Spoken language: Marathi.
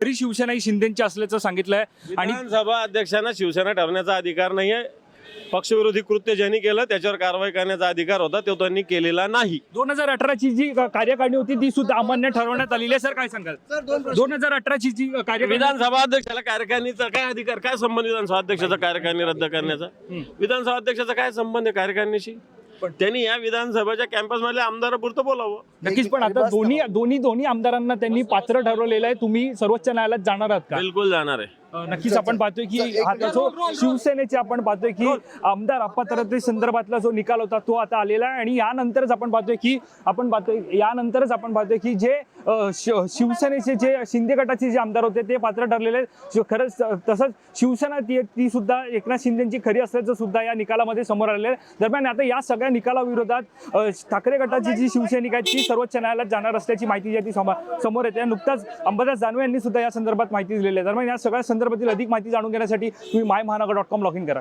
तरी शिवसेना ही शिंदेची असल्याचं सांगितलंय. आणि विधानसभा अध्यक्षांना शिवसेना ठरवण्याचा अधिकार नाही आहे पक्षविरोधी कृत्य ज्यांनी केलं त्याच्यावर कारवाई करण्याचा अधिकार होता तो त्यांनी केलेला नाही. दोन हजार अठराची जी कार्यकारिणी होती ती सुद्धा अमान्य ठरवण्यात आलेली आहे. सर काय सांगाल? दोन हजार अठराची जी कार्यकारिणी विधानसभा अध्यक्षाला कार्यकारिणीचा काय अधिकार? काय संबंध विधानसभा अध्यक्षाचा कार्यकारिणी रद्द करण्याचा? विधानसभा अध्यक्षाचा काय संबंध आहे कार्यकारिणीशी? त्यांनी या विधानसभेच्या कॅम्पस मधल्या आमदारापुरतं बोलावं. नक्कीच पण आता दोन्ही दोन्ही दोन्ही आमदारांना त्यांनी पात्र ठरवलेलं आहे. तुम्ही सर्वोच्च न्यायालयात जाणार आहात का? बिलकुल जाणार आहे. नक्कीच आपण पाहतोय की आता जो शिवसेनेचे आपण पाहतोय की आमदार अप्पा तरते संदर्भातला जो निकाल होता तो आता आलेला आहे आणि यानंतरच आपण पाहतोय की आपण पाहतोय यानंतरच आपण पाहतोय की जे शिवसेनेचे जे शिंदे गटाचे जे आमदार होते ते पात्र ठरलेले खरंच तसंच शिवसेना ती ती सुद्धा एकनाथ शिंदेची खरी असल्याचं सुद्धा या निकालामध्ये समोर आलेलं आहे. दरम्यान आता या सगळ्या निकालाविरोधात ठाकरे गटाची जी शिवसैनिक आहेत ती सर्वोच्च न्यायालयात जाणार असल्याची माहिती जी आहे ती सम- समोर येते. नुकताच अंबादास दानवे यांनी सुद्धा या संदर्भात माहिती दिलेली आहे. दरम्यान या सगळ्या संदर्भातील अधिक माहिती जाणून घेण्यासाठी तुम्ही माय महानगर डॉट कॉम लॉग इन करा.